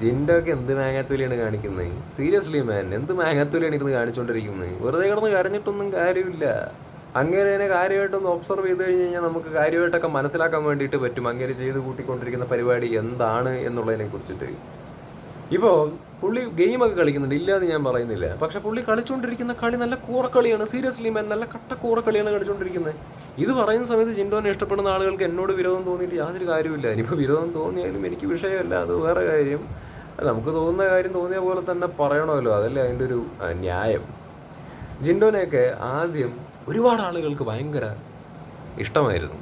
ജിന്റെ ഒക്കെ എന്ത് മാങ്ങാത്തൂലിയാണ് കാണിക്കുന്നത് സീരിയസ്ലി മാൻ എന്ത് മാങ്ങാത്തൂലിയാണ് ഇരുന്ന് കാണിച്ചുകൊണ്ടിരിക്കുന്നത് വെറുതെ കിടന്ന് കരഞ്ഞിട്ടൊന്നും കാര്യമില്ല. അങ്ങനെ കാര്യമായിട്ടൊന്ന് ഒബ്സർവ് ചെയ്ത് കഴിഞ്ഞ് കഴിഞ്ഞാൽ നമുക്ക് കാര്യമായിട്ടൊക്കെ മനസ്സിലാക്കാൻ വേണ്ടിയിട്ട് പറ്റും. അങ്ങനെ ചെയ്ത് കൂട്ടിക്കൊണ്ടിരിക്കുന്ന പരിപാടി എന്താണ് എന്നുള്ളതിനെ കുറിച്ചിട്ട്. ഇപ്പോൾ പുള്ളി ഗെയിമൊക്കെ കളിക്കുന്നുണ്ട്. ഇല്ലാന്ന് ഞാൻ പറയുന്നില്ല. പക്ഷെ പുള്ളി കളിച്ചുകൊണ്ടിരിക്കുന്ന കളി നല്ല കൂറക്കളിയാണ്. സീരിയസ്ലി മാൻ നല്ല കട്ട കൂറക്കളിയാണ് കളിച്ചുകൊണ്ടിരിക്കുന്നത് ഇത് പറയുന്ന സമയത്ത് ജിൻഡോനെ ഇഷ്ടപ്പെടുന്ന ആളുകൾക്ക് എന്നോട് വിരോധം തോന്നിയിട്ട് യാതൊരു കാര്യമില്ല ഇനിയിപ്പോൾ വിരോധം തോന്നിയാലും എനിക്ക് വിഷയമല്ല. അത് വേറെ കാര്യം. നമുക്ക് തോന്നുന്ന കാര്യം തോന്നിയ പോലെ തന്നെ പറയണമല്ലോ. അതല്ലേ അതിന്റെ ഒരു ന്യായം. ജിൻഡോനെയൊക്കെ ആദ്യം ഒരുപാട് ആളുകൾക്ക് ഭയങ്കര ഇഷ്ടമായിരുന്നു.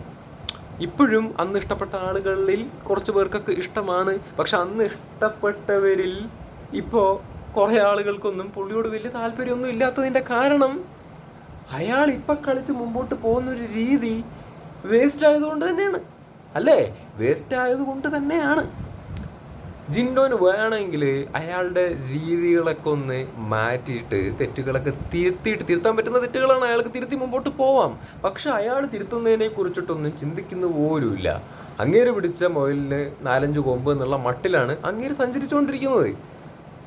ഇപ്പോഴും അന്ന് ഇഷ്ടപ്പെട്ട ആളുകളിൽ കുറച്ച് പേർക്കൊക്കെ ഇഷ്ടമാണ്. പക്ഷെ അന്ന് ഇഷ്ടപ്പെട്ടവരിൽ ഇപ്പോൾ കുറേ ആളുകൾക്കൊന്നും പുള്ളിയോട് വലിയ താല്പര്യമൊന്നും ഇല്ലാത്തതിന്റെ കാരണം അയാൾ ഇപ്പം കളിച്ച് മുമ്പോട്ട് പോകുന്ന ഒരു രീതി വേസ്റ്റ് ആയതുകൊണ്ട് തന്നെയാണ്. അല്ലേ? വേസ്റ്റ് ആയതുകൊണ്ട് തന്നെയാണ്. ജിൻഡോന് വേണമെങ്കിൽ അയാളുടെ രീതികളൊക്കെ ഒന്ന് മാറ്റിയിട്ട് തെറ്റുകളൊക്കെ തിരുത്തിയിട്ട് തിരുത്താൻ പറ്റുന്ന തെറ്റുകളാണ് അയാൾക്ക് തിരുത്തി മുമ്പോട്ട് പോവാം. പക്ഷെ അയാൾ തിരുത്തുന്നതിനെ കുറിച്ചിട്ടൊന്നും ചിന്തിക്കുന്ന പോലുമില്ല. അങ്ങേര് പിടിച്ച മൊയിലിന് നാലഞ്ച് കൊമ്പ് എന്നുള്ള മട്ടിലാണ് അങ്ങേര് സഞ്ചരിച്ചുകൊണ്ടിരിക്കുന്നത്.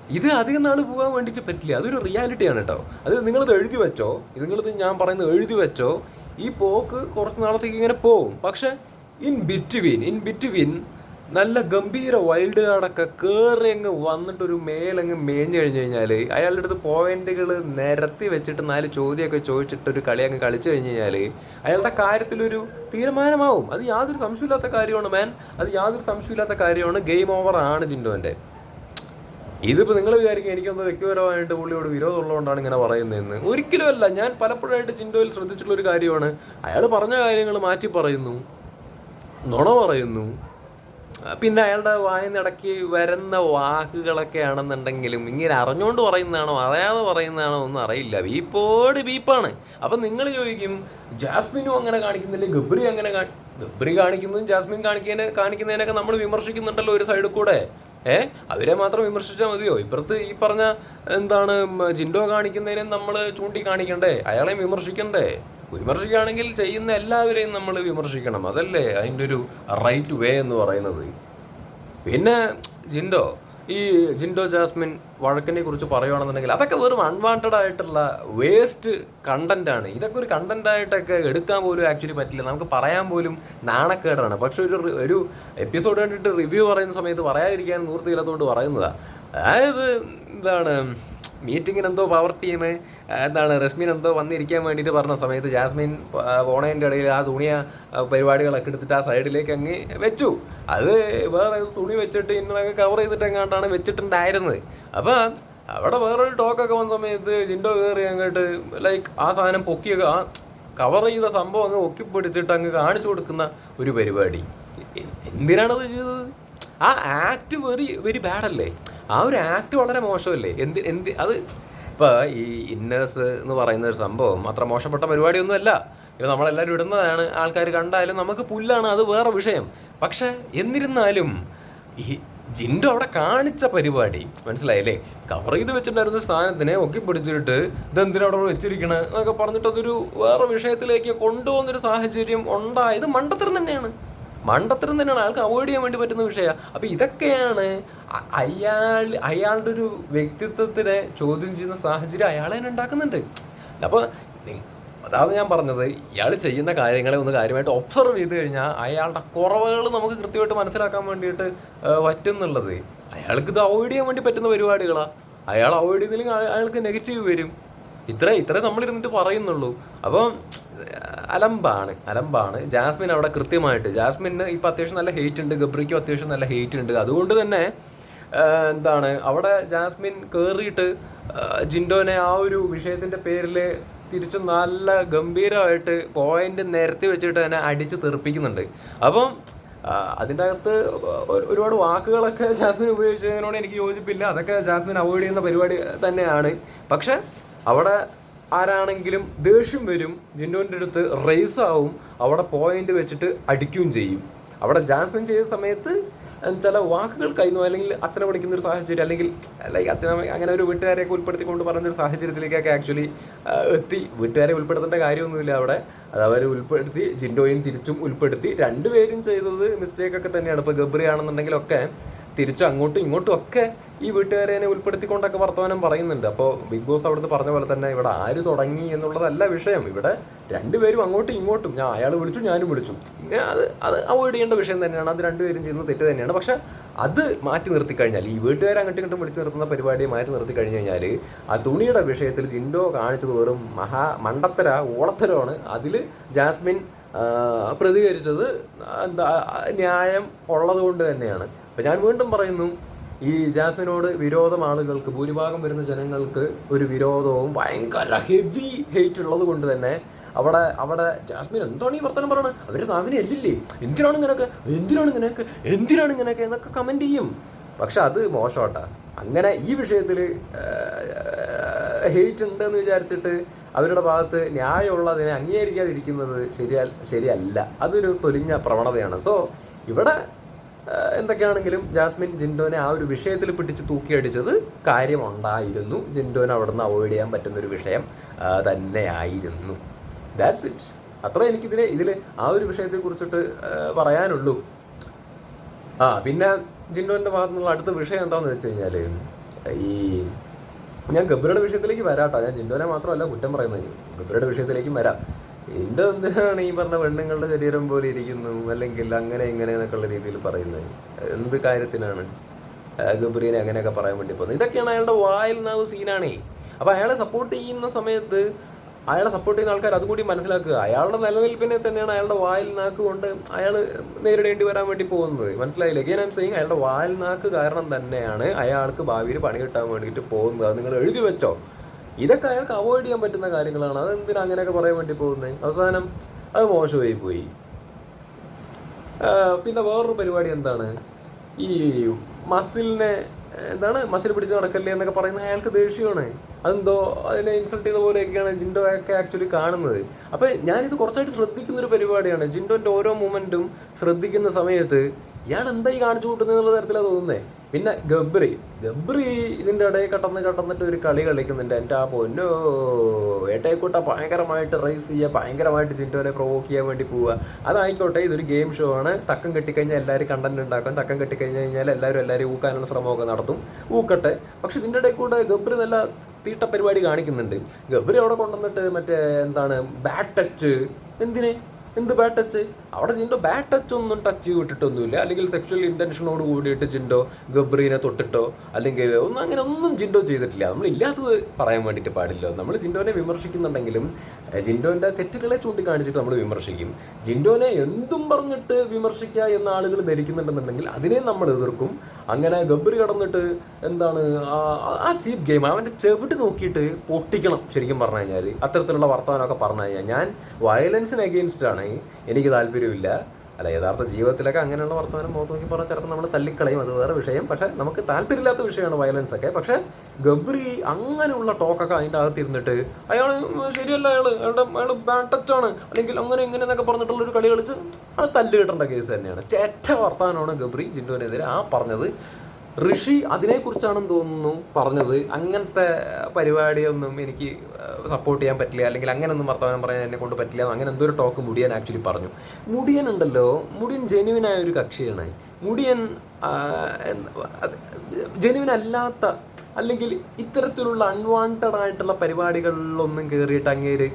ഇത് അധികം നാൾ പോകാൻ വേണ്ടിയിട്ട് പറ്റില്ല. അതൊരു റിയാലിറ്റിയാണ് കേട്ടോ. അത് നിങ്ങളിത് എഴുതി വെച്ചോ. നിങ്ങളിത് ഞാൻ പറയുന്നത് എഴുതി വെച്ചോ. ഈ പോക്ക് കുറച്ച് നാളത്തേക്ക് ഇങ്ങനെ പോകും പക്ഷെ ഇൻ ബിറ്റ്വീൻ ഇൻ ബിറ്റ്വീൻ നല്ല ഗംഭീര വൈൽഡ് കാർഡൊക്കെ കയറി അങ്ങ് വന്നിട്ട് ഒരു മേലങ്ങ് മേഞ്ഞു കഴിഞ്ഞു കഴിഞ്ഞാൽ അയാളുടെ അടുത്ത് പോയിന്റുകൾ നിരത്തി വെച്ചിട്ട് നാല് ചോദ്യമൊക്കെ ചോദിച്ചിട്ട് ഒരു കളി അങ്ങ് കളിച്ചു കഴിഞ്ഞു കഴിഞ്ഞാൽ അയാളുടെ കാര്യത്തിലൊരു തീരുമാനമാവും. അത് യാതൊരു സംശയമില്ലാത്ത കാര്യമാണ് മാൻ അത് യാതൊരു സംശയമില്ലാത്ത കാര്യമാണ്. ഗെയിം ഓവർ ആണ് ജിൻഡോന്റെ. ഇതിപ്പോ നിങ്ങൾ വിചാരിക്കും എനിക്കൊന്ന് വ്യക്തിപരമായിട്ട് പുള്ളിയോട് വിരോധമുള്ളതുകൊണ്ടാണ് ഇങ്ങനെ പറയുന്നതെന്ന്. ഒരിക്കലും അല്ല. ഞാൻ പലപ്പോഴായിട്ട് ചിന്തയിൽ ശ്രദ്ധിച്ചിട്ടുള്ള ഒരു കാര്യമാണ്. അയാൾ പറഞ്ഞ കാര്യങ്ങൾ മാറ്റി പറയുന്നു. നുണ പറയുന്നു. പിന്നെ അയാളുടെ വായനടക്കി വരുന്ന വാക്കുകളൊക്കെ ആണെന്നുണ്ടെങ്കിലും ഇങ്ങനെ അറിഞ്ഞുകൊണ്ട് പറയുന്നതാണോ അറിയാതെ പറയുന്നതാണോ ഒന്നും അറിയില്ല. വീപ്പോട് വീപ്പാണ് അപ്പം നിങ്ങൾ ചോദിക്കും ജാസ്മിനും അങ്ങനെ കാണിക്കുന്നില്ലേ? ഗബ്രി അങ്ങനെ ഗബ്രി കാണിക്കുന്നതും ജാസ്മിൻ കാണിക്കുന്ന കാണിക്കുന്നതിനൊക്കെ നമ്മൾ വിമർശിക്കുന്നുണ്ടല്ലോ ഒരു സൈഡിൽ കൂടെ. ഏ? അവരെ മാത്രം വിമർശിച്ചാൽ മതിയോ? ഇപ്പുറത്ത് ഈ പറഞ്ഞ എന്താണ് ജിൻഡോ കാണിക്കുന്നതിനെ നമ്മൾ ചൂണ്ടിക്കാണിക്കണ്ടേ? അയാളെയും അയാളെ വിമർശിക്കണ്ടേ? വിമർശിക്കുകയാണെങ്കിൽ ചെയ്യുന്ന എല്ലാവരെയും നമ്മൾ വിമർശിക്കണം. അതല്ലേ അതിന്റെ ഒരു റൈറ്റ് വേ എന്ന് പറയുന്നത്. പിന്നെ ജിൻഡോ ഈ ജിൻഡോ ജാസ്മിൻ വഴക്കിനെ കുറിച്ച് പറയുകയാണെന്നുണ്ടെങ്കിൽ അതൊക്കെ വെറും അൺവാണ്ടഡ് ആയിട്ടുള്ള വേസ്റ്റ് കണ്ടന്റ് ആണ്. ഇതൊക്കെ ഒരു കണ്ടന്റ് ആയിട്ടൊക്കെ എടുക്കാൻ പോലും ആക്ച്വലി പറ്റില്ല. നമുക്ക് പറയാൻ പോലും നാണക്കേടാണ്. പക്ഷെ ഒരു ഒരു എപ്പിസോഡ് കണ്ടിട്ട് റിവ്യൂ പറയുന്ന സമയത്ത് പറയാതിരിക്കാൻ നിവൃത്തിയില്ലാത്തതുകൊണ്ട് പറയുന്നതാ. അതായത് എന്താണ് മീറ്റിങ്ങിന് എന്തോ പവർ ടീം എന്താണ് റഷ്മിൻ എന്തോ വന്നിരിക്കാൻ വേണ്ടിയിട്ട് പറഞ്ഞ സമയത്ത് ജാസ്മിൻ പോണേന്റെ ഇടയിൽ ആ തുണിയ പരിപാടികളൊക്കെ എടുത്തിട്ട് ആ സൈഡിലേക്ക് അങ്ങ് വെച്ചു. അത് വേറെ തുണി വെച്ചിട്ട് ഇന്നൊക്കെ കവർ ചെയ്തിട്ട് എങ്ങാണ്ടാണ് വെച്ചിട്ടുണ്ടായിരുന്നത്. അപ്പോൾ അവിടെ വേറൊരു ടോക്കൊക്കെ വന്ന സമയത്ത് ജിൻഡോ കയറി അങ്ങോട്ട് ലൈക്ക് ആ സാധനം പൊക്കിയൊക്കെ ആ കവർ ചെയ്ത സംഭവം അങ്ങ് ഒക്കിപ്പിടിച്ചിട്ട് അങ്ങ് കാണിച്ചു കൊടുക്കുന്ന ഒരു പരിപാടി. എന്തിനാണത് ചെയ്തത്? ആ ആക്ട് വെരി വെരി ബാഡല്ലേ ആ ഒരു ആക്ട് വളരെ മോശമല്ലേ? എന്ത് എന്ത് അത് ഇപ്പൊ ഈ ഇന്നേഴ്സ് എന്ന് പറയുന്ന ഒരു സംഭവം അത്ര മോശപ്പെട്ട പരിപാടിയൊന്നുമല്ല. ഇത് നമ്മളെല്ലാവരും ഇടുന്നതാണ്. ആൾക്കാർ കണ്ടാലും നമുക്ക് പുല്ലാണ് അത് വേറെ വിഷയം. പക്ഷേ എന്നിരുന്നാലും ഈ ജിൻഡോ അവിടെ കാണിച്ച പരിപാടി മനസ്സിലായില്ലേ? കവർ ചെയ്ത് വെച്ചിട്ടുണ്ടായിരുന്ന സാധനത്തിനെ ഒക്കെ പിടിച്ചിട്ട് ഇതെന്തിനാ അവിടെ വെച്ചിരിക്കണേ എന്നൊക്കെ പറഞ്ഞിട്ട് അതൊരു വേറെ വിഷയത്തിലേക്ക് കൊണ്ടുപോകുന്നൊരു സാഹചര്യം ഉണ്ടായത് മണ്ടത്തരം തന്നെയാണ്. മണ്ടത്തരം തന്നെയാണ്. ആൾക്ക് അവോയ്ഡ് ചെയ്യാൻ വേണ്ടി പറ്റുന്ന വിഷയമാണ് അപ്പൊ ഇതൊക്കെയാണ് അയാൾ അയാളുടെ ഒരു വ്യക്തിത്വത്തിനെ ചോദ്യം ചെയ്യുന്ന സാഹചര്യം അയാളെ തന്നെ ഉണ്ടാക്കുന്നുണ്ട്. അപ്പൊ നി- അതാണ് ഞാൻ പറഞ്ഞത്. ഇയാൾ ചെയ്യുന്ന കാര്യങ്ങളെ ഒന്ന് കാര്യമായിട്ട് ഒബ്സർവ് ചെയ്ത് കഴിഞ്ഞാൽ അയാളുടെ കുറവുകൾ നമുക്ക് കൃത്യമായിട്ട് മനസ്സിലാക്കാൻ വേണ്ടിയിട്ട് പറ്റുന്നുള്ളത്. അയാൾക്ക് ഇത് അവോയ്ഡ് ചെയ്യാൻ വേണ്ടി പറ്റുന്ന പരിപാടികളാണ് അയാൾ അവോയ്ഡ് ചെയ്തില്ലെങ്കിൽ അയാൾക്ക് നെഗറ്റീവ് വരും. ഇത്ര ഇത്ര നമ്മൾ ഇരുന്നിട്ട് പറയുന്നുള്ളൂ. അപ്പം അലമ്പാണ് അലമ്പാണ്. ജാസ്മിൻ അവിടെ കൃത്യമായിട്ട് ജാസ്മിന് ഇപ്പം അത്യാവശ്യം നല്ല ഹെയ്റ്റ് ഉണ്ട് ഗബ്രിക്കും അത്യാവശ്യം നല്ല ഹെയ്റ്റ് ഉണ്ട്. അതുകൊണ്ട് തന്നെ എന്താണ് അവിടെ ജാസ്മിൻ കയറിയിട്ട് ജിൻഡോനെ ആ ഒരു വിഷയത്തിന്റെ പേരിൽ തിരിച്ച് നല്ല ഗംഭീരമായിട്ട് പോയിന്റ് നിരത്തി വെച്ചിട്ട് തന്നെ അടിച്ച് തെറിപ്പിക്കുന്നുണ്ട്. അപ്പം അതിന്റെ അകത്ത് ഒരുപാട് വാക്കുകളൊക്കെ ജാസ്മിൻ ഉപയോഗിച്ചതിനോട് എനിക്ക് യോജിപ്പില്ല. അതൊക്കെ ജാസ്മിൻ അവോയ്ഡ് ചെയ്യുന്ന പരിപാടി തന്നെയാണ്. പക്ഷെ അവിടെ ആരാണെങ്കിലും ദേഷ്യം വരും ജിൻഡോന്റെ അടുത്ത് റേസ് ആവും അവിടെ പോയിന്റ് വെച്ചിട്ട് അടിക്കുകയും ചെയ്യും. അവിടെ ജാസ്മിൻ ചെയ്ത സമയത്ത് ചില വാക്കുകൾ കഴിഞ്ഞു അല്ലെങ്കിൽ അച്ഛനെ പഠിക്കുന്ന ഒരു സാഹചര്യം അല്ലെങ്കിൽ ലൈക്ക് അച്ഛനെ അങ്ങനെ ഒരു വീട്ടുകാരെയൊക്കെ ഉൾപ്പെടുത്തിക്കൊണ്ട് പറഞ്ഞൊരു സാഹചര്യത്തിലേക്കൊക്കെ ആക്ച്വലി എത്തി. വീട്ടുകാരെ ഉൾപ്പെടുത്തേണ്ട കാര്യമൊന്നുമില്ല അവിടെ. അത് അവർ ഉൾപ്പെടുത്തി ജിൻഡോയും തിരിച്ചും ഉൾപ്പെടുത്തി. രണ്ടുപേരും ചെയ്തത് മിസ്റ്റേക്ക് ഒക്കെ തന്നെയാണ്. ഇപ്പോൾ ഗബ്രി ആണെന്നുണ്ടെങ്കിലൊക്കെ തിരിച്ച് അങ്ങോട്ടും ഇങ്ങോട്ടും ഒക്കെ ഈ വീട്ടുകാരെ ഉൾപ്പെടുത്തിക്കൊണ്ടൊക്കെ വർത്തമാനം പറയുന്നുണ്ട്. അപ്പോൾ ബിഗ് ബോസ് അവിടുന്ന് പറഞ്ഞ പോലെ തന്നെ ഇവിടെ ആര് തുടങ്ങി എന്നുള്ളതല്ല വിഷയം. ഇവിടെ രണ്ടുപേരും അങ്ങോട്ടും ഇങ്ങോട്ടും. ഞാൻ അയാൾ വിളിച്ചു ഞാനും വിളിച്ചു. അത് അത് അവോയ്ഡ് ചെയ്യേണ്ട വിഷയം തന്നെയാണ്. അത് രണ്ടുപേരും ചെയ്യുന്ന തെറ്റ് തന്നെയാണ്. പക്ഷെ അത് മാറ്റി നിർത്തി കഴിഞ്ഞാൽ ഈ വീട്ടുകാരെ അങ്ങോട്ടും ഇങ്ങോട്ടും വിളിച്ചു നിർത്തുന്ന പരിപാടിയെ മാറ്റി നിർത്തി കഴിഞ്ഞു കഴിഞ്ഞാൽ ആ തുണിയുടെ വിഷയത്തിൽ ജിൻഡോ കാണിച്ചത് വെറും മഹാ മണ്ടത്തര ഓടത്തരമാണ്. അതിൽ ജാസ്മിൻ പ്രതികരിച്ചത് എന്താ ന്യായം ഉള്ളത് കൊണ്ട് തന്നെയാണ്. അപ്പം ഞാൻ വീണ്ടും പറയുന്നു ഈ ജാസ്മിനോട് വിരോധം ആളുകൾക്ക് ഭൂരിഭാഗം വരുന്ന ജനങ്ങൾക്ക് ഒരു വിരോധവും ഭയങ്കര ഹെവി ഹെയ്റ്റ് ഉള്ളത് കൊണ്ട് തന്നെ അവിടെ അവിടെ ജാസ്മിൻ എന്താണ് ഈ വർത്തമാനം പറയണത് അവരുടെ നാവിനെ അല്ലില്ലേ? എന്തിനാണ് ഇങ്ങനെയൊക്കെ? എന്തിനാണ് ഇങ്ങനെയൊക്കെ? എന്തിനാണ് ഇങ്ങനെയൊക്കെ എന്നൊക്കെ കമന്റ് ചെയ്യും. പക്ഷെ അത് മോശമാട്ടാ. അങ്ങനെ ഈ വിഷയത്തിൽ ഹെയ്റ്റ് ഉണ്ടെന്ന് വിചാരിച്ചിട്ട് അവരുടെ ഭാഗത്ത് ന്യായമുള്ളതിനെ അംഗീകരിക്കാതിരിക്കുന്നത് ശരിയ ശരിയല്ല. അതൊരു തൊലിഞ്ഞ പ്രവണതയാണ്. സോ ഇവിടെ എന്തൊക്കെയാണെങ്കിലും ജാസ്മിൻ ജിൻഡോനെ ആ ഒരു വിഷയത്തിൽ പിടിച്ച് തൂക്കിയടിച്ചത് കാര്യമുണ്ടായിരുന്നു. ജിൻഡോനെ അവിടെ നിന്ന് അവോയ്ഡ് ചെയ്യാൻ പറ്റുന്ന ഒരു വിഷയം തന്നെയായിരുന്നു. ദാറ്റ്സ് ഇറ്റ് അത്ര എനിക്കിതിൽ ഇതിൽ ആ ഒരു വിഷയത്തെ കുറിച്ചിട്ട് പറയാനുള്ളൂ. ആ പിന്നെ ജിൻഡോന്റെ ഭാഗത്തു നിന്നുള്ള അടുത്ത വിഷയം എന്താണെന്ന് വെച്ച് കഴിഞ്ഞാൽ ഈ ഞാൻ ഗബ്രയുടെ വിഷയത്തിലേക്ക് വരാട്ടോ. ഞാൻ ജിൻഡോനെ മാത്രമല്ല കുറ്റം പറയുന്നത്. ഗബ്രയുടെ വിഷയത്തിലേക്കും വരാം. എന്റെ എന്തിനാണ് ഈ പറഞ്ഞ പെണ്ണുങ്ങളുടെ ശരീരം പോലെ ഇരിക്കുന്നു അല്ലെങ്കിൽ അങ്ങനെ ഇങ്ങനെ എന്നൊക്കെയുള്ള രീതിയിൽ പറയുന്നത്. എന്ത് കാര്യത്തിനാണ്? ഗബ്രീനെ അങ്ങനെയൊക്കെ പറയാൻ വേണ്ടി പോകുന്നത്. ഇതൊക്കെയാണ് അയാളുടെ വായിൽ നാവ് സീനാണേ. അപ്പോൾ അയാളെ സപ്പോർട്ട് ചെയ്യുന്ന സമയത്ത് അയാളെ സപ്പോർട്ട് ചെയ്യുന്ന ആൾക്കാർ അതുകൂടി മനസ്സിലാക്കുക. അയാളുടെ നിലനിൽപ്പിനെ തന്നെയാണ് അയാളുടെ വായിൽ നാക്ക് കൊണ്ട് അയാൾ നേരിടേണ്ടി വരാൻ വേണ്ടി പോകുന്നത്. മനസ്സിലായില്ലേ? ഞാൻ ആം സെയിങ് അയാളുടെ വായിൽ നാക്ക് കാരണം തന്നെയാണ് അയാൾക്ക് ഭാവിയിൽ പണി കിട്ടാൻ വേണ്ടിയിട്ട് പോകുന്നത്. അത് നിങ്ങൾ എഴുതി വെച്ചോ. ഇതൊക്കെ അയാൾക്ക് അവോയ്ഡ് ചെയ്യാൻ പറ്റുന്ന കാര്യങ്ങളാണ്. അത് എന്തിനാ അങ്ങനെയൊക്കെ പറയാൻ വേണ്ടി പോകുന്നത് അവസാനം അത് മോശമായി പോയി. പിന്നെ വേറൊരു പരിപാടി എന്താണ്? ഈ മസിലിനെ എന്താണ്? മസിൽ പിടിച്ച് നടക്കല്ലേ എന്നൊക്കെ പറയുന്നത് അയാൾക്ക് ദേഷ്യമാണ്. അതെന്തോ അതിനെ ഇൻസൾട്ട് ചെയ്ത പോലെയൊക്കെയാണ് ജിൻഡോ ഒക്കെ ആക്ച്വലി കാണുന്നത്. അപ്പം ഞാനിത് കുറച്ചായിട്ട് ശ്രദ്ധിക്കുന്ന ഒരു പരിപാടിയാണ്. ജിൻഡോന്റെ ഓരോ മൂമെന്റും ശ്രദ്ധിക്കുന്ന സമയത്ത് ഇയാൾ എന്തായി കാണിച്ചു കൂട്ടുന്നത് എന്നുള്ള തരത്തിലാണ് തോന്നുന്നത് പിന്നെ ഗബ്രി. ഗബ്രി ഇതിന്റെ ഇടയിൽ കടന്ന് കടന്നിട്ട് ഒരു കളി കളിക്കുന്നുണ്ട്. എന്റെ ആ പൊന്നോ ഏട്ടയെക്കൂട്ട ഭയങ്കരമായിട്ട് റേസ് ചെയ്യുക ഭയങ്കരമായിട്ട് ചിന്തവരെ പ്രൊവോക്ക് ചെയ്യാൻ വേണ്ടി പോവുക. അതായിക്കോട്ടെ ഇതൊരു ഗെയിം ഷോ ആണ്. തക്കം കെട്ടിക്കഴിഞ്ഞാൽ എല്ലാവരും കണ്ടന്റ് ഉണ്ടാക്കും. തക്കം കെട്ടിക്കഴിഞ്ഞ് കഴിഞ്ഞാൽ എല്ലാവരും എല്ലാവരും ഊക്കാനുള്ള ശ്രമമൊക്കെ നടത്തും. ഊക്കട്ടെ. പക്ഷെ ഇതിന്റെ ഇടയിൽ കൂടെ ഗബ്രി നല്ല തീട്ട പരിപാടി കാണിക്കുന്നുണ്ട്. ഗബ്രി അവിടെ കൊണ്ടുവന്നിട്ട് മറ്റേ എന്താണ് ബാറ്റ് ടച്ച് എന്തിന്? എന്ത് ബാഡ് ടച്ച് അവിടെ ജിൻഡോ ബാഡ് ടച്ച് ഒന്നും ടച്ച് വിട്ടിട്ടൊന്നുമില്ല അല്ലെങ്കിൽ സെക്ഷൽ ഇന്റൻഷനോട് കൂടിയിട്ട് ജിൻഡോ ഗബ്രീനെ തൊട്ടിട്ടോ അല്ലെങ്കിൽ ഒന്നും അങ്ങനെ ഒന്നും ജിൻഡോ ചെയ്തിട്ടില്ല. നമ്മൾ ഇല്ലാത്തത് പറയാൻ വേണ്ടിയിട്ട് പാടില്ല. നമ്മൾ ജിൻഡോനെ വിമർശിക്കുന്നുണ്ടെങ്കിലും ജിൻഡോന്റെ തെറ്റുകളെ ചൂണ്ടിക്കാണിച്ചിട്ട് നമ്മൾ വിമർശിക്കും. ജിൻഡോനെ എന്തും പറഞ്ഞിട്ട് വിമർശിക്കുക എന്ന ആളുകൾ ധരിക്കുന്നുണ്ടെന്നുണ്ടെങ്കിൽ അതിനെ നമ്മൾ എതിർക്കും. അങ്ങനെ ഗബ്രി കടന്നിട്ട് എന്താണ് ആ- ചീപ്പ് ഗെയിം അവന്റെ ചെവിട്ട് നോക്കിയിട്ട് പൊട്ടിക്കണം ശരിക്കും പറഞ്ഞു കഴിഞ്ഞാൽ അത്തരത്തിലുള്ള വർത്തമാനമൊക്കെ പറഞ്ഞു കഴിഞ്ഞാൽ. ഞാൻ വയലൻസിന് അഗെയിൻസ്റ്റ് ആണ് എനിക്ക് താല്പര്യമില്ല. അല്ല യഥാർത്ഥ ജീവിതത്തിലൊക്കെ അങ്ങനെയുള്ള വർത്തമാനം മുഖത്ത് നോക്കി പറഞ്ഞാൽ ചിലപ്പോൾ നമ്മൾ തള്ളിക്കളയും. അത് വേറെ വിഷയം. പക്ഷേ നമുക്ക് താല്പര്യമില്ലാത്ത വിഷയമാണ് വയലൻസ് ഒക്കെ. പക്ഷേ ഗബ്രി അങ്ങനെയുള്ള ടോക്കൊക്കെ അതിന്റെ അകത്ത് ഇരുന്നിട്ട് അയാൾ ശരിയല്ല അയാൾ അയാളുടെ അയാൾ ബാറ്റച്ചാണ് അല്ലെങ്കിൽ അങ്ങനെ ഇങ്ങനെ എന്നൊക്കെ പറഞ്ഞിട്ടുള്ള ഒരു കളി കളിച്ച് അത് തല്ല് കിട്ടേണ്ട കേസ് തന്നെയാണ്. ചേറ്റ വർത്തമാനമാണ് ഗബ്രി ജിൻഡുവിനെതിരെ ആ പറഞ്ഞത്. ഋഷി അതിനെക്കുറിച്ചാണെന്ന് തോന്നുന്നു പറഞ്ഞത്. അങ്ങനത്തെ പരിപാടിയൊന്നും എനിക്ക് സപ്പോർട്ട് ചെയ്യാൻ പറ്റില്ല. അല്ലെങ്കിൽ അങ്ങനെ ഒന്നും വർത്തമാനം പറയാൻ എന്നെ കൊണ്ട് പറ്റില്ല. അങ്ങനെ എന്തോ ഒരു ടോക്ക് മുടിയൻ ആക്ച്വലി പറഞ്ഞു. മുടിയൻ ഉണ്ടല്ലോ. മുടിയൻ ജെനുവിനായ ഒരു കക്ഷിയാണ്. മുടിയൻ ജെനുവിൻ അല്ലാത്ത അല്ലെങ്കിൽ ഇത്തരത്തിലുള്ള അൺവാണ്ടഡ് ആയിട്ടുള്ള പരിപാടികളിലൊന്നും കയറിയിട്ട് അങ്ങേര്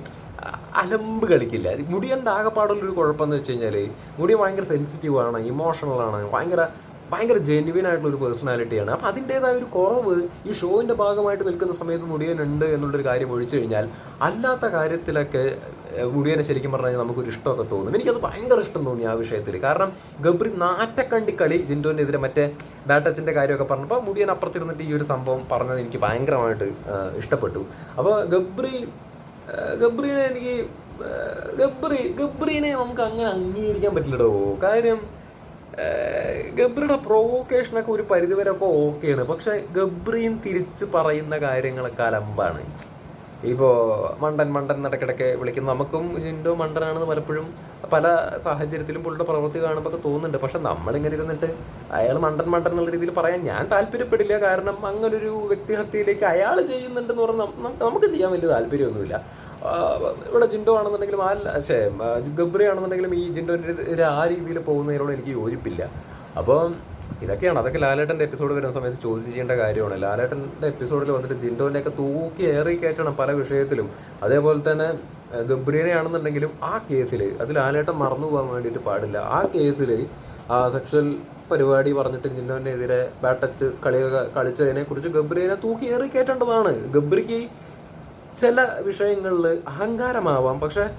അലമ്പ് കളിക്കില്ല. മുടിയന്റെ ആകെപ്പാടുള്ളൊരു കുഴപ്പമെന്ന് വെച്ച് കഴിഞ്ഞാൽ മുടിയൻ ഭയങ്കര സെൻസിറ്റീവ് ആണ് ഇമോഷണൽ ആണ്. ഭയങ്കര ഭയങ്കര ജെന്യുവൻ ആയിട്ടുള്ള ഒരു പേഴ്സണാലിറ്റിയാണ് അപ്പം അതിന്റെതായ ഒരു കുറവ് ഈ ഷോയിന്റെ ഭാഗമായിട്ട് നിൽക്കുന്ന സമയത്ത് മുടിയനുണ്ട് എന്നുള്ളൊരു കാര്യം ഒഴിച്ചു കഴിഞ്ഞാൽ അല്ലാത്ത കാര്യത്തിലൊക്കെ മുടിയനെ ശരിക്കും പറഞ്ഞു കഴിഞ്ഞാൽ നമുക്കൊരു ഇഷ്ടമൊക്കെ തോന്നും. എനിക്കത് ഭയങ്കര ഇഷ്ടം തോന്നി ആ വിഷയത്തിൽ. കാരണം ഗബ്രി നാറ്റക്കണ്ടി കളി ജിൻഡോനെതിരെ മറ്റേ ബാറ്റച്ചിന്റെ കാര്യമൊക്കെ പറഞ്ഞപ്പോൾ മുടിയൻ അപ്പുറത്തിരുന്നിട്ട് ഈ ഒരു സംഭവം പറഞ്ഞത് എനിക്ക് ഭയങ്കരമായിട്ട് ഇഷ്ടപ്പെട്ടു. അപ്പോൾ ഗബ്രി ഗബ്രീനെ എനിക്ക് ഗബ്രി ഗബ്രീനെ നമുക്ക് അങ്ങനെ അംഗീകരിക്കാൻ പറ്റില്ലടോ. കാര്യം ഗബ്രിയുടെ പ്രൊവോക്കേഷനൊക്കെ ഒരു പരിധിവരെ ഒക്കെ ഓക്കെയാണ് പക്ഷെ ഗബ്രിയും തിരിച്ച് പറയുന്ന കാര്യങ്ങളൊക്കെ അലമ്പാണ്. ഇപ്പോൾ മണ്ടൻ മണ്ടൻ നടക്കിടയ്ക്ക് വിളിക്കുന്ന നമുക്കും ജിൻഡോ മണ്ടനാണെന്ന് പലപ്പോഴും പല സാഹചര്യത്തിലും പുള്ളിയുടെ പ്രവൃത്തി കാണുമ്പോൾ ഒക്കെ തോന്നുന്നുണ്ട്. പക്ഷെ നമ്മളിങ്ങനെ ഇരുന്നിട്ട് അയാൾ മണ്ടൻ മണ്ടൻ എന്നുള്ള രീതിയിൽ പറയാൻ ഞാൻ താല്പര്യപ്പെടില്ല. കാരണം അങ്ങനൊരു വ്യക്തിഹത്യയിലേക്ക് അയാൾ ചെയ്യുന്നുണ്ടെന്ന് പറഞ്ഞാൽ നമുക്ക് ചെയ്യാൻ വലിയ താല്പര്യമൊന്നുമില്ല. ഇവിടെ ജിൻഡോ ആണെന്നുണ്ടെങ്കിലും ആ ശേ ഗബ്രി ആണെന്നുണ്ടെങ്കിലും ഈ ജിൻഡോന്റെ ആ രീതിയിൽ പോകുന്നതിനോട് എനിക്ക് യോജിപ്പില്ല. അപ്പോൾ ഇതൊക്കെയാണ് അതൊക്കെ ലാലേട്ടന്റെ എപ്പിസോഡ് വരുന്ന സമയത്ത് ചോദിച്ചു ചെയ്യേണ്ട കാര്യമാണ്. ലാലേട്ടന്റെ എപ്പിസോഡിൽ വന്നിട്ട് ജിൻഡോനെയൊക്കെ തൂക്കി ഏറി കയറ്റണം പല വിഷയത്തിലും. അതേപോലെ തന്നെ ഗബ്രീനെയാണെന്നുണ്ടെങ്കിലും ആ കേസിൽ അത് ലാലേട്ടൻ മറന്നു പോകാൻ വേണ്ടിയിട്ട് പാടില്ല. ആ കേസിൽ ആ സെക്ഷൽ പരിപാടി പറഞ്ഞിട്ട് ജിൻഡോനെതിരെ ബാറ്റച്ച് കളി കളിച്ചതിനെ കുറിച്ച് ഗബ്രീനെ തൂക്കി ഏറി കയറ്റേണ്ടതാണ്. ഗബ്രിക്ക് ചില വിഷയങ്ങളിൽ അഹങ്കാരമാവാം പക്ഷെ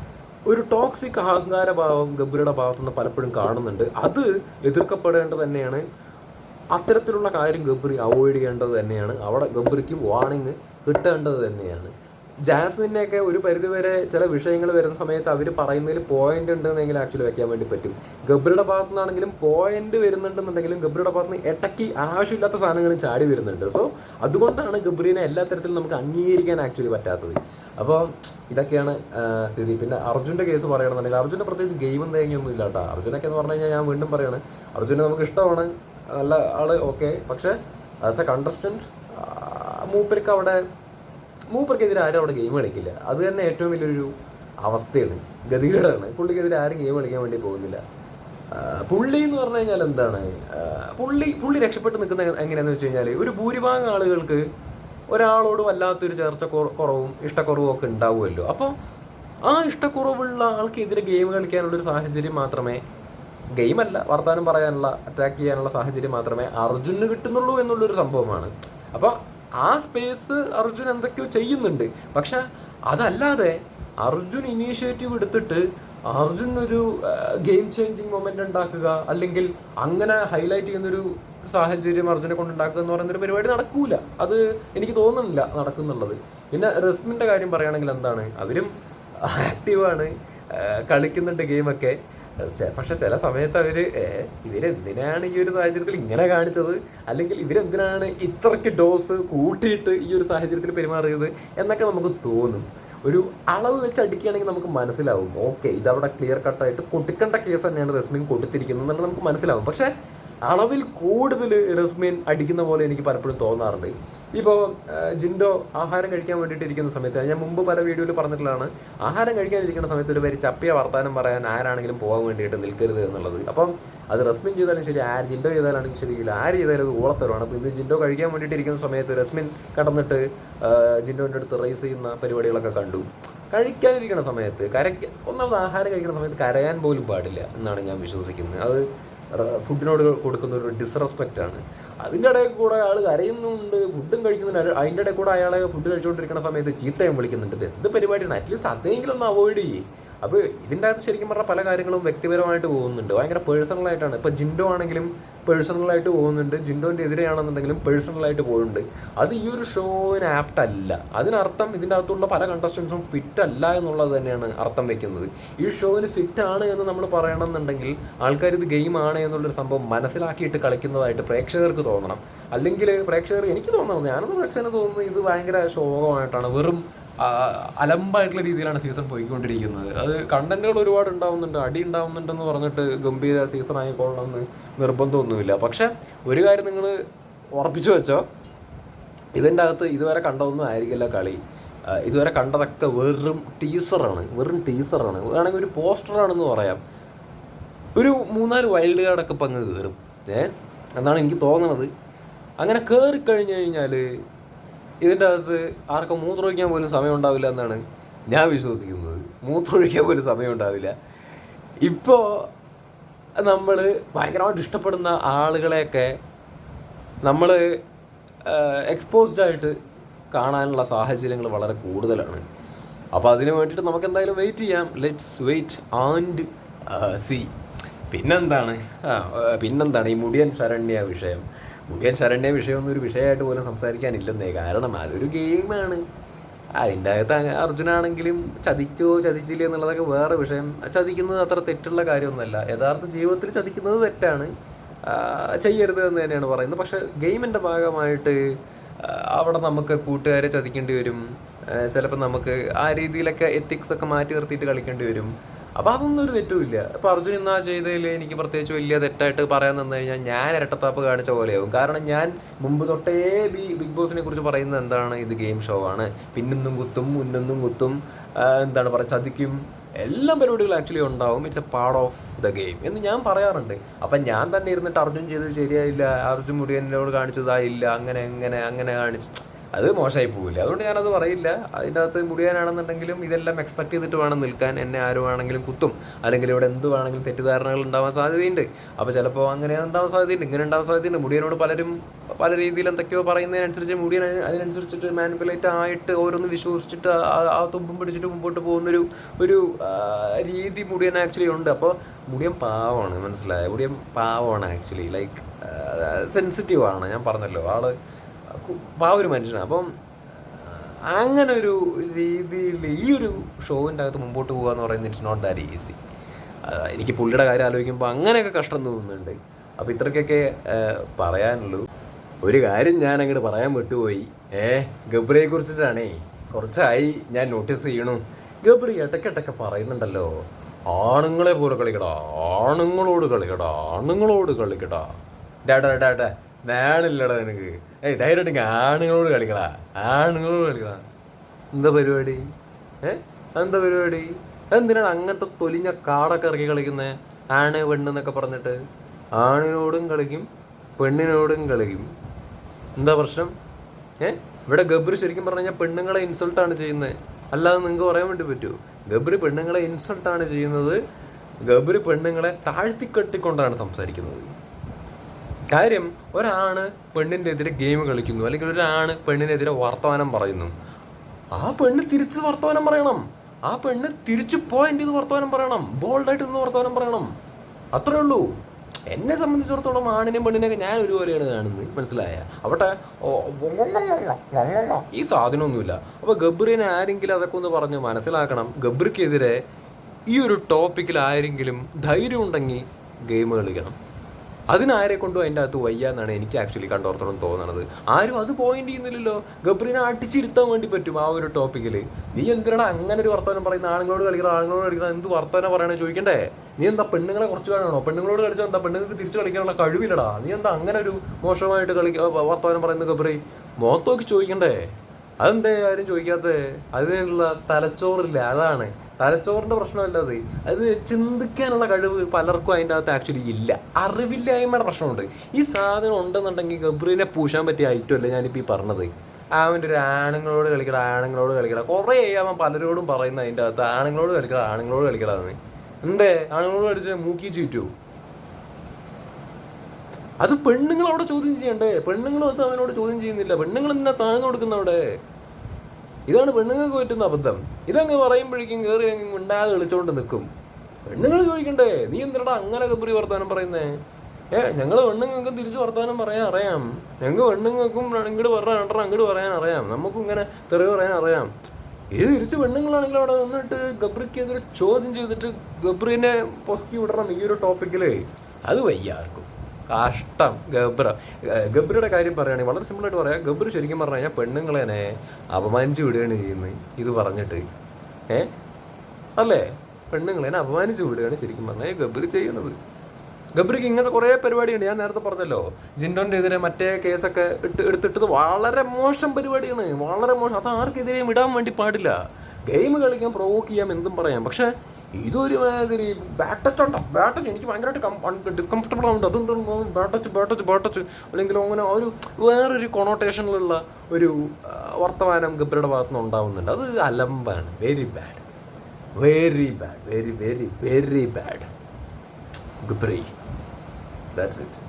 ഒരു ടോക്സിക് അഹങ്കാരഭാവം ഗബ്രിയുടെ ഭാഗത്തുനിന്ന് പലപ്പോഴും കാണുന്നുണ്ട്. അത് എതിർക്കപ്പെടേണ്ടത് തന്നെയാണ്. അത്തരത്തിലുള്ള കാര്യം ഗബ്രി അവോയ്ഡ് ചെയ്യേണ്ടത് തന്നെയാണ്. അവിടെ ഗബ്രിക്ക് വാണിങ് കിട്ടേണ്ടത് തന്നെയാണ്. ജാസ്മിനെയൊക്കെ ഒരു പരിധിവരെ ചില വിഷയങ്ങൾ വരുന്ന സമയത്ത് അവർ പറയുന്നതിൽ പോയിന്റ് ഉണ്ടെന്നെങ്കിലും ആക്ച്വലി വെക്കാൻ വേണ്ടി പറ്റും. ഗബ്രിയുടെ ഭാഗത്തു നിന്നാണെങ്കിലും പോയിന്റ് വരുന്നുണ്ടെന്നുണ്ടെങ്കിലും ഗബ്രിയുടെ ഭാഗത്ത് നിന്ന് ഇടയ്ക്ക് ആവശ്യമില്ലാത്ത സാധനങ്ങളും ചാടി വരുന്നുണ്ട്. സോ അതുകൊണ്ടാണ് ഗബ്രീനെ എല്ലാ തരത്തിലും നമുക്ക് അംഗീകരിക്കാൻ ആക്ച്വലി പറ്റാത്തത്. അപ്പോൾ ഇതൊക്കെയാണ് സ്ഥിതി. പിന്നെ അർജുന്റെ കേസ് പറയണമെന്നുണ്ടെങ്കിൽ അർജുന്റെ പ്രത്യേകിച്ച് ഗെയിമും തേങ്ങയൊന്നും ഇല്ല കേട്ടോ. അർജുനൊക്കെ എന്ന് പറഞ്ഞു കഴിഞ്ഞാൽ ഞാൻ വീണ്ടും പറയാണ് അർജുനെ നമുക്ക് ഇഷ്ടമാണ് നല്ല ആൾ ഓക്കെ പക്ഷേ ആസ് എ കണ്ടസ്റ്റന്റ് മൂപ്പർക്ക് അവിടെ മൂപ്പർക്കെതിരെ ആരും അവിടെ ഗെയിം കളിക്കില്ല. അത് തന്നെ ഏറ്റവും വലിയൊരു അവസ്ഥയാണ്. ഗതികേടാണ്. പുള്ളിക്കെതിരെ ആരും ഗെയിം കളിക്കാൻ വേണ്ടി പോകുന്നില്ല. പുള്ളി എന്ന് പറഞ്ഞു കഴിഞ്ഞാൽ എന്താണ്? പുള്ളി പുള്ളി രക്ഷപ്പെട്ട് നിൽക്കുന്ന എങ്ങനെയാണെന്ന് വെച്ച് കഴിഞ്ഞാൽ ഒരു ഭൂരിഭാഗം ആളുകൾക്ക് ഒരാളോട് വല്ലാത്തൊരു ചേർച്ച കുറവും ഇഷ്ടക്കുറവും ഒക്കെ ഉണ്ടാവുമല്ലോ. അപ്പോൾ ആ ഇഷ്ടക്കുറവുള്ള ആൾക്കെതിരെ ഗെയിം കളിക്കാനുള്ളൊരു സാഹചര്യം മാത്രമേ ഗെയിമല്ല വർത്തമാനം പറയാനുള്ള അറ്റാക്ക് ചെയ്യാനുള്ള സാഹചര്യം മാത്രമേ അർജുന് കിട്ടുന്നുള്ളൂ എന്നുള്ളൊരു സംഭവമാണ്. അപ്പോൾ ആ സ്പേസ് അർജുൻ എന്തൊക്കെയോ ചെയ്യുന്നുണ്ട്. പക്ഷെ അതല്ലാതെ അർജുൻ ഇനീഷ്യേറ്റീവ് എടുത്തിട്ട് അർജുൻ ഒരു ഗെയിം ചേഞ്ചിങ് മൊമെന്റ് ഉണ്ടാക്കുക അല്ലെങ്കിൽ അങ്ങനെ ഹൈലൈറ്റ് ചെയ്യുന്നൊരു സാഹചര്യം അർജുനെ കൊണ്ടുണ്ടാക്കുക എന്ന് പറയുന്നൊരു പരിപാടി നടക്കൂല. അത് എനിക്ക് തോന്നുന്നില്ല നടക്കുന്നുള്ളത്. പിന്നെ റസ്മിന്റെ കാര്യം പറയുകയാണെങ്കിൽ എന്താണ്? അവരും ആക്റ്റീവാണ് കളിക്കുന്നുണ്ട് ഗെയിമൊക്കെ പക്ഷെ ചില സമയത്ത് അവർ ഏ, ഇവരെന്തിനാണ് ഈ ഒരു സാഹചര്യത്തിൽ ഇങ്ങനെ കാണിച്ചത്? അല്ലെങ്കിൽ ഇവരെന്തിനാണ് ഇത്രയ്ക്ക് ഡോസ് കൂട്ടിയിട്ട് ഈ ഒരു സാഹചര്യത്തിൽ പെരുമാറിയത്? എന്നൊക്കെ നമുക്ക് തോന്നും. ഒരു അളവ് വെച്ച് അടിക്കുകയാണെങ്കിൽ നമുക്ക് മനസ്സിലാവും. ഓക്കെ ഇതവിടെ ക്ലിയർ കട്ടായിട്ട് കൊടുക്കേണ്ട കേസ് തന്നെയാണ് റസ്മിൻ കൊടുത്തിരിക്കുന്നത് എന്നുള്ളത് നമുക്ക് മനസ്സിലാവും. പക്ഷേ അളവിൽ കൂടുതൽ റസ്മിൻ അടിക്കുന്ന പോലെ എനിക്ക് പലപ്പോഴും തോന്നാറുണ്ട്. ഇപ്പോൾ ജിൻഡോ ആഹാരം കഴിക്കാൻ വേണ്ടിയിട്ട് ഇരിക്കുന്ന സമയത്ത് ഞാൻ മുമ്പ് പല വീഡിയോയിൽ പറഞ്ഞിട്ടുള്ളതാണ് ആഹാരം കഴിക്കാനിരിക്കുന്ന സമയത്ത് ഒരു പേര് ചപ്പിയ വർത്താനം പറയാൻ ആരാണെങ്കിലും പോകാൻ വേണ്ടിയിട്ട് നിൽക്കരുത് എന്നുള്ളത്. അപ്പം അത് റസ്മിൻ ചെയ്താലും ശരി ആര് ജിൻഡോ ചെയ്താലാണെങ്കിൽ ശരിയില്ല ആര് ചെയ്താലും അത് ഓളത്തരമാണ്. അപ്പോൾ ഇന്ന് ജിൻഡോ കഴിക്കാൻ വേണ്ടിയിട്ട് ഇരിക്കുന്ന സമയത്ത് റസ്മിൻ കടന്നിട്ട് ജിൻഡോന്റെ അടുത്ത് റേസ് ചെയ്യുന്ന പരിപാടികളൊക്കെ കണ്ടു. കഴിക്കാനിരിക്കുന്ന സമയത്ത് കരയ്ക്ക് ഒന്നാമത് ആഹാരം കഴിക്കുന്ന സമയത്ത് കരയാൻ പോലും പാടില്ല എന്നാണ് ഞാൻ വിശ്വസിക്കുന്നത്. അത് ഫുഡിനോട് കൊടുക്കുന്ന ഒരു ഡിസ്റെസ്പെക്റ്റ് ആണ്. അതിന്റെ ഇടയിൽ കൂടെ അയാൾ കരയുന്നുണ്ട് ഫുഡും കഴിക്കുന്നുണ്ട്. അതിന്റെ ഇടയിൽ കൂടെ അയാളെ ഫുഡ് കഴിച്ചുകൊണ്ടിരിക്കുന്ന സമയത്ത് ചീത്തയും വിളിക്കുന്നുണ്ട്. ഇത് എന്ത് പരിപാടിയാണ്? അറ്റ്ലീസ്റ്റ് അതെങ്കിലും ഒന്ന് അവോയ്ഡ് ചെയ്യും. അപ്പോൾ ഇതിന്റെ അകത്ത് ശരിക്കും പറഞ്ഞാൽ പല കാര്യങ്ങളും വ്യക്തിപരമായിട്ട് പോകുന്നുണ്ട്. ഭയങ്കര പേഴ്സണലായിട്ടാണ് ഇപ്പോൾ ജിൻഡോ ആണെങ്കിലും പേഴ്സണലായിട്ട് പോകുന്നുണ്ട്. ജിൻഡോന്റെ എതിരെയാണെന്നുണ്ടെങ്കിലും പേഴ്സണലായിട്ട് പോകുന്നുണ്ട് അത് ഈ ഒരു ഷോവിന് ആപ്റ്റ് അല്ല. അതിനർത്ഥം ഇതിന്റെ അകത്തുള്ള പല കണ്ടസ്റ്റൻസും ഫിറ്റ് അല്ല എന്നുള്ളത് തന്നെയാണ് അർത്ഥം വെക്കുന്നത്. ഈ ഷോവിന് ഫിറ്റ് ആണ് എന്ന് നമ്മൾ പറയണമെന്നുണ്ടെങ്കിൽ ആൾക്കാർ ഇത് ഗെയിം ആണ് എന്നുള്ളൊരു സംഭവം മനസ്സിലാക്കിയിട്ട് കളിക്കുന്നതായിട്ട് പ്രേക്ഷകർക്ക് തോന്നണം. അല്ലെങ്കിൽ പ്രേക്ഷകർ എനിക്ക് തോന്നണം ഞാനൊന്ന് പ്രേക്ഷകന് തോന്നുന്നത് ഇത് ഭയങ്കര ശോകമായിട്ടാണ്. വെറും അലമ്പായിട്ടുള്ള രീതിയിലാണ് സീസൺ പോയിക്കൊണ്ടിരിക്കുന്നത്. അത് കണ്ടന്റുകൾ ഒരുപാട് ഉണ്ടാവുന്നുണ്ട് അടി ഉണ്ടാവുന്നുണ്ടെന്ന് പറഞ്ഞിട്ട് ഗംഭീര സീസൺ ആയിക്കൊള്ളണമെന്ന് നിർബന്ധമൊന്നുമില്ല. പക്ഷെ ഒരു കാര്യം നിങ്ങൾ ഉറപ്പിച്ചു വെച്ചോ ഇതിന്റെ അകത്ത് ഇതുവരെ കണ്ടതൊന്നും ആയിരിക്കില്ല കളി. ഇതുവരെ കണ്ടതൊക്കെ വെറും ടീസറാണ് വെറും ടീസറാണ് വേണമെങ്കിൽ ഒരു പോസ്റ്ററാണെന്ന് പറയാം. ഒരു മൂന്നാൽ വൈൽഡ് കാർഡൊക്കെ ഇപ്പം അങ്ങ് കയറും ഏ? എന്നാണ് എനിക്ക് തോന്നുന്നത് അങ്ങനെ കയറി കഴിഞ്ഞു കഴിഞ്ഞാൽ ഇതിന്റെ അകത്ത് ആർക്കും മൂത്രമൊഴിക്കാൻ പോലും സമയം ഉണ്ടാവില്ല എന്നാണ് ഞാൻ വിശ്വസിക്കുന്നത്. മൂത്രമൊഴിക്കാൻ പോലും സമയം ഉണ്ടാവില്ല ഇപ്പോൾ നമ്മൾ ഭയങ്കരമായിട്ട് ഇഷ്ടപ്പെടുന്ന ആളുകളെയൊക്കെ നമ്മൾ എക്സ്പോസ്ഡ് ആയിട്ട് കാണാനുള്ള സാഹചര്യങ്ങൾ വളരെ കൂടുതലാണ്. അപ്പോൾ അതിന് വേണ്ടിയിട്ട് നമുക്ക് എന്തായാലും വെയിറ്റ് ചെയ്യാം ലെറ്റ്സ് വെയിറ്റ് ആൻഡ് സി പിന്നെന്താണ്? പിന്നെന്താണ് ഈ മുടിയൻ ശരണ്യ വിഷയം? മുടിയൻ ശരണ്യ വിഷയമൊന്നും ഒരു വിഷയമായിട്ട് പോലും സംസാരിക്കാനില്ലെന്നേ. കാരണം അതൊരു ഗെയിമാണ്. അതിന്റെ അകത്ത് അർജുനാണെങ്കിലും ചതിച്ചോ ചതിച്ചില്ലേ എന്നുള്ളതൊക്കെ വേറെ വിഷയം. ചതിക്കുന്നത് അത്ര തെറ്റുള്ള കാര്യമൊന്നുമല്ല. യഥാർത്ഥ ജീവിതത്തിൽ ചതിക്കുന്നത് തെറ്റാണ്. ചെയ്യരുത് എന്ന് തന്നെയാണ് പറയുന്നത്. പക്ഷെ ഗെയിമിന്റെ ഭാഗമായിട്ട് അവിടെ നമുക്ക് കൂട്ടുകാരെ ചതിക്കേണ്ടി വരും. ചിലപ്പോൾ നമുക്ക് ആ രീതിയിലൊക്കെ എത്തിക്സ് ഒക്കെ മാറ്റി നിർത്തിയിട്ട് കളിക്കേണ്ടി വരും. അപ്പോൾ അതൊന്നും ഒരു തെറ്റുമില്ല അപ്പോൾ അർജുൻ എന്നാ ചെയ്തതിൽ എനിക്ക് പ്രത്യേകിച്ച് വലിയ തെറ്റായിട്ട് പറയാൻ നിന്ന് കഴിഞ്ഞാൽ ഞാൻ ഇരട്ടത്താപ്പ് കാണിച്ച പോലെയാവും. കാരണം ഞാൻ മുമ്പ് തൊട്ടേ ബി ബിഗ് ബോസിനെ കുറിച്ച് പറയുന്നത് എന്താണ്? ഇത് ഗെയിം ഷോ ആണ്. പിന്നൊന്നും കുത്തും മുന്നൊന്നും കുത്തും എന്താണ് പറയുക ചതിക്കും. എല്ലാ പരിപാടികളും ആക്ച്വലി ഉണ്ടാവും. It's a part of the game എന്ന് ഞാൻ പറയാറുണ്ട്. അപ്പം ഞാൻ തന്നെ ഇരുന്നിട്ട് അർജുൻ ചെയ്തത് ശരിയായില്ല. അർജുൻ മുടിയനോട് കാണിച്ചതായില്ല. അങ്ങനെ അങ്ങനെ അങ്ങനെ കാണിച്ചു അത് മോശമായി പോവില്ല. അതുകൊണ്ട് ഞാനത് പറയില്ല. അതിന്റെ അകത്ത് മുടിയാനാണെന്നുണ്ടെങ്കിലും ഇതെല്ലാം എക്സ്പെക്ട് ചെയ്തിട്ട് വേണം നിൽക്കാൻ. എന്നെ ആരുവാണെങ്കിലും കുത്തും. അല്ലെങ്കിൽ ഇവിടെ എന്ത് വേണമെങ്കിലും തെറ്റിദ്ധാരണകൾ ഉണ്ടാവാൻ സാധ്യതയുണ്ട്. അപ്പോൾ ചിലപ്പോൾ അങ്ങനെ ഉണ്ടാവാൻ സാധ്യതയുണ്ട്. ഇങ്ങനെ ഉണ്ടാവാൻ സാധ്യതയുണ്ട്. മുടിയനോട് പലരും പല രീതിയിൽ എന്തൊക്കെയോ പറയുന്നതിനനുസരിച്ച് മുടിയൻ അതിനനുസരിച്ചിട്ട് മാനിപ്പുലേറ്റ് ആയിട്ട് ഓരോന്ന് വിശ്വസിച്ചിട്ട് ആ- തുമ്പും പിടിച്ചിട്ട് മുമ്പോട്ട് പോകുന്നൊരു ഒരു രീതി മുടിയൻ ആക്ച്വലി ഉണ്ട്. അപ്പോൾ മുടിയൻ പാവമാണ്. മനസ്സിലായോ? മുടിയൻ പാവമാണ് ആക്ച്വലി ലൈക്ക് സെൻസിറ്റീവ് ആണ്. ഞാൻ പറഞ്ഞല്ലോ. ആൾ പാവ ഒരു മനുഷ്യനാണ്. അപ്പം അങ്ങനെ ഒരു രീതിയിൽ ഈ ഒരു ഷോവിന്റെ അകത്ത് മുമ്പോട്ട് പോകുക എന്ന് പറയുന്നത് ഇറ്റ്സ് നോട്ട് ദാറ്റ് ഈസി എനിക്ക് പുള്ളിയുടെ കാര്യം ആലോചിക്കുമ്പോൾ അങ്ങനെയൊക്കെ കഷ്ടം തോന്നുന്നുണ്ട്. അപ്പോൾ ഇത്രയ്ക്കൊക്കെ ആ, പറയാനുള്ളൂ. ഒരു കാര്യം ഞാൻ അങ്ങോട്ട് പറയാൻ വിട്ടുപോയി. ഏ ഗബ്രിയെ കുറിച്ചിട്ടാണേ. കുറച്ചായി ഞാൻ നോട്ടീസ് ചെയ്യണു. ഗബ്രി ഇടയ്ക്കിടയ്ക്ക് പറയുന്നുണ്ടല്ലോ. ആണുങ്ങളെ പോലെ കളിക്കടാ ആണുങ്ങളോട് കളിക്കടാ ആണുങ്ങളോട് കളിക്കടാ. ഡാടാ ഡാടാ വേണില്ലടാ നിനക്ക്. ഏയ് ധൈര്യമായിട്ട് ആണുങ്ങളോട് കളിക്കടാ. ആണുങ്ങളോട് കളിക്കടാ. എന്താ പരിപാടി? ഏ? എന്താ പരിപാടി? എന്തിനാണ് അങ്ങനത്തെ തൊലിഞ്ഞ കാടൊക്കെ ഇറക്കി കളിക്കുന്നത് ആണ് പെണ്ണെന്നൊക്കെ പറഞ്ഞിട്ട്. ആണിനോടും കളിക്കും പെണ്ണിനോടും കളിക്കും. എന്താ പ്രശ്നം? ഏ? ഇവിടെ ഗബ്രി ശരിക്കും പറഞ്ഞു കഴിഞ്ഞാൽ പെണ്ണുങ്ങളെ ഇൻസൾട്ടാണ് ചെയ്യുന്നത് അല്ലാതെ നിങ്ങൾക്ക് പറയാൻ വേണ്ടി പറ്റുമോ ഗബ്രി പെണ്ണുങ്ങളെ ഇൻസൾട്ടാണ് ചെയ്യുന്നത് ഗബ്രി പെണ്ണുങ്ങളെ താഴ്ത്തിക്കെട്ടിക്കൊണ്ടാണ് സംസാരിക്കുന്നത്. കാര്യം ഒരാണ് പെണ്ണിന്റെ എതിരെ ഗെയിം കളിക്കുന്നു അല്ലെങ്കിൽ ഒരാണ് പെണ്ണിനെതിരെ വർത്തമാനം പറയുന്നു. ആ പെണ്ണ് തിരിച്ച് വർത്തമാനം പറയണം. ആ പെണ്ണ് തിരിച്ചു പോയിന്റ് ചെയ്ത് വർത്തമാനം പറയണം. ബോൾഡായിട്ട് നിന്ന് വർത്തമാനം പറയണം. അത്രേ ഉള്ളൂ. എന്നെ സംബന്ധിച്ചിടത്തോളം ആണിനെയും പെണ്ണിനെയൊക്കെ ഞാൻ ഒരുപോലെയാണ് കാണുന്നത്. മനസ്സിലായ? അവിടെ ഈ സാധനമൊന്നുമില്ല. അപ്പോൾ ഗബ്രിനെ ആരെങ്കിലും അതൊക്കെ ഒന്ന് പറഞ്ഞ് മനസ്സിലാക്കണം. ഗബ്രിക്കെതിരെ ഈ ഒരു ടോപ്പിക്കിൽ ആരെങ്കിലും ധൈര്യം ഉണ്ടെങ്കിൽ ഗെയിം കളിക്കണം. അതിനാരെ കൊണ്ടും അതിന്റെ അകത്ത് വയ്യ എന്നാണ് എനിക്ക് ആക്ച്വലി കണ്ടോർത്തോളം തോന്നണത്. ആരും അത് പോയിന്റ് ചെയ്യുന്നില്ലല്ലോ. ഗബ്രീനെ അടിച്ചിരുത്താൻ വേണ്ടി പറ്റും ആ ഒരു ടോപ്പിക്കിൽ നീ എന്തിനാണ് അങ്ങനെ ഒരു വർത്തമാനം പറയുന്ന ആണുങ്ങളോട് കളിക്കണം ആണുങ്ങളോട് കളിക്കണം എന്ത് വർത്തമാനം പറയണേ ചോദിക്കണ്ടേ? നീ എന്താ പെണ്ണുങ്ങളെ കുറച്ച് കാണണോ പെണ്ണുങ്ങളോട് കളിച്ചാൽ എന്താ? പെണ്ണുങ്ങൾക്ക് തിരിച്ചു കളിക്കാനുള്ള കഴിവില്ലടാ. നീ എന്താ അങ്ങനെ ഒരു മോശമായിട്ട് കളി വർത്തമാനം പറയുന്ന ഗബ്രി? മോത്തോക്ക് ചോദിക്കണ്ടേ? അതെന്തേ ആരും ചോദിക്കാത്തത്? അതിനുള്ള തലച്ചോറില്ല? അതാണ്. തലച്ചോറിന്റെ പ്രശ്നമല്ല അത്. അത് ചിന്തിക്കാനുള്ള കഴിവ് പലർക്കും അതിന്റെ അകത്ത് ആക്ച്വലി ഇല്ല. അറിവില്ലായ്മയുടെ പ്രശ്നമുണ്ട്. ഈ സാധനം ഉണ്ടെന്നുണ്ടെങ്കിൽ ഗബ്രീനെ പൂശാൻ പറ്റിയ ഐറ്റം അല്ലേ ഞാനിപ്പോൾ ഈ പറഞ്ഞത്? അവന്റെ ഒരു ആണുങ്ങളോട് കളിക്കട ആണുങ്ങളോട് കളിക്കട. കുറേ അവൻ പലരോടും പറയുന്ന അതിന്റെ അകത്ത്. ആണുങ്ങളോട് കളിക്കട ആണുങ്ങളോട് കളിക്കടാന്ന് എന്തേ? ആണുങ്ങളോട് കളിച്ച മൂക്കി ചുറ്റൂ? അത് പെണ്ണുങ്ങൾ ചോദ്യം ചെയ്യണ്ടേ? പെണ്ണുങ്ങളും അത് അവനോട് ചോദ്യം ചെയ്യുന്നില്ല. പെണ്ണുങ്ങൾ എന്തിനാ താഴ്ന്നു കൊടുക്കുന്ന അവിടെ ഇതാണ് പെണ്ണുങ്ങൾക്ക് പറ്റുന്ന അബദ്ധം. ഇതങ്ങ് പറയുമ്പോഴേക്കും കയറി അങ്ങ് മിണ്ടാതെ വിളിച്ചോണ്ട് നിൽക്കും. പെണ്ണുങ്ങൾ ചോദിക്കണ്ടേ നീ എന്തിനടാ അങ്ങനെ കബറി വർത്താനം പറയുന്നേ? ഏ ഞങ്ങൾ പെണ്ണുങ്ങൾക്കും തിരിച്ചു വർത്താനം പറയാൻ അറിയാം. ഞങ്ങൾക്ക് പെണ്ണുങ്ങൾക്കും ഇങ്ങോട്ട് പറയാൻ രണ്ടര അങ്ങോട്ട് പറയാൻ അറിയാം. നമുക്കും ഇങ്ങനെ തെറി പറയാൻ അറിയാം. ഇത് തിരിച്ച് പെണ്ണുങ്ങളാണെങ്കിൽ അവിടെ നിന്നിട്ട് ഗബ്രിക്കെതിരെ ചോദ്യം ചെയ്തിട്ട് ഗബ്രിനെ പൊസ്റ്റി വിടണം ഈ ഒരു ടോപ്പിക്കിൽ അത് വയ്യ ആർക്കും. കഷ്ടം. ഗബ്ര. ഗബ്രയുടെ കാര്യം പറയുകയാണെങ്കിൽ വളരെ സിമ്പിളായിട്ട് പറയാം. ഗബ്രു ശരിക്കും പറഞ്ഞു കഴിഞ്ഞാൽ പെണ്ണുങ്ങളെനെ അപമാനിച്ച് വിടുകയാണ് ചെയ്യുന്നത്. ഇത് പറഞ്ഞിട്ട്. ഏ? അല്ലേ? പെണ്ണുങ്ങളെനെ അപമാനിച്ച് വിടുകയാണ് ശരിക്കും പറഞ്ഞാൽ ഗബ്രു ചെയ്യുന്നത്. ഗബ്രിക്ക് ഇങ്ങനത്തെ കുറേ പരിപാടിയുണ്ട്. ഞാൻ നേരത്തെ പറഞ്ഞല്ലോ. ജിൻഡോന്റെ എതിരെ മറ്റേ കേസൊക്കെ ഇട്ട് എടുത്തിട്ടത് വളരെ മോശം പരിപാടിയാണ്. വളരെ മോശം. അത് ആർക്കെതിരെയും ഇടാൻ വേണ്ടി പാടില്ല. ഗെയിം കളിക്കാൻ പ്രൊവോക്ക് ചെയ്യാം എന്തും പറയാം. പക്ഷേ ഇതൊരു മാതിരി ബാറ്റച്ചുണ്ടോ ബാറ്റച്ച് എനിക്ക് ഭയങ്കരമായിട്ട് ഡിസ്കംഫർട്ടബിൾ ആവുന്നുണ്ട്. അതെന്താണ് ബാറ്റച്ച് ബാറ്റച്ച് ബാറ്റച്ച് അല്ലെങ്കിൽ അങ്ങനെ ഒരു വേറൊരു കൊണോട്ടേഷനിലുള്ള ഒരു വർത്തമാനം ഗബ്രിയുടെ ഭാഗത്തു നിന്ന് ഉണ്ടാവുന്നുണ്ട്. അത് അലമ്പാണ്. Very bad very bad very very very bad Gabri. That's it